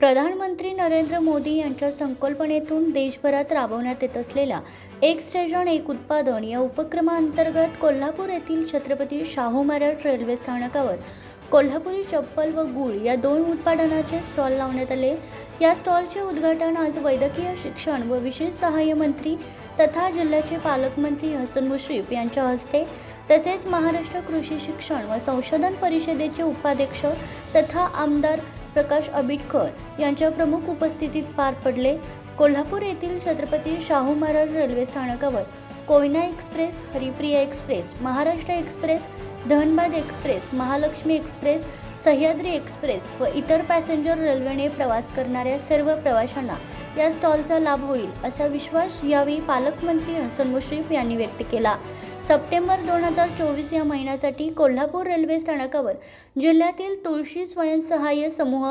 प्रधानमंत्री नरेंद्र मोदी यांच्या संकल्पनेतून देशभरात राबवण्यात येत असलेल्या एक स्टेशन एक उत्पादन या उपक्रमाअंतर्गत कोल्हापूर येथील छत्रपती शाहू महाराज रेल्वे स्थानकावर कोल्हापुरी चप्पल व गूळ या दोन उत्पादनाचे स्टॉल लावण्यात आले. या स्टॉलचे उद्घाटन आज वैद्यकीय शिक्षण व विशेष सहाय्य मंत्री तथा जिल्ह्याचे पालकमंत्री हसन मुश्रीफ यांच्या हस्ते तसेच महाराष्ट्र कृषी शिक्षण व संशोधन परिषदेचे उपाध्यक्ष तथा आमदार प्रकाश आबिटकर यांच्या प्रमुख उपस्थितीत पार पडले. कोल्हापूर येथील छत्रपती शाहू महाराज रेल्वे स्थानकावर Koyna express Haripriya express Maharashtra express Dhanbad express Mahalakshmi express Sahyadri express व इतर पॅसेंजर रेल्वेने प्रवास करणाऱ्या सर्व प्रवाशांना या स्टॉलचा लाभ होईल असा विश्वास यावेळी पालकमंत्री हसन मुश्रीफ यांनी व्यक्त केला. सप्टेंबर दोन हजार चोवीस या महिन्यासाठी कोल्हापूर रेल्वे स्थानकावर जिल्ह्यातील तुळशी स्वयंसहाय्य समूह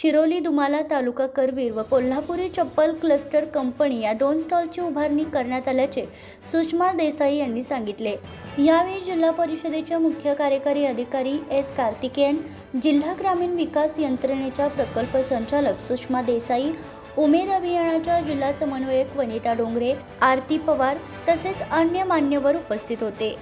शिरोली दुमाला तालुका करवीर व कोल्हापुरी चप्पल क्लस्टर कंपनी या दोन स्टॉलची उभारणी करण्यात आल्याचे सुषमा देसाई यांनी सांगितले. यावेळी जिल्हा परिषदेच्या मुख्य कार्यकारी अधिकारी एस कार्तिकेयन जिल्हा ग्रामीण विकास यंत्रणेच्या प्रकल्प संचालक सुषमा देसाई उमेद अभियानाच्या जिल्हा समन्वयक वनिता डोंगरे आरती पवार तसेच अन्य मान्यवर उपस्थित होते.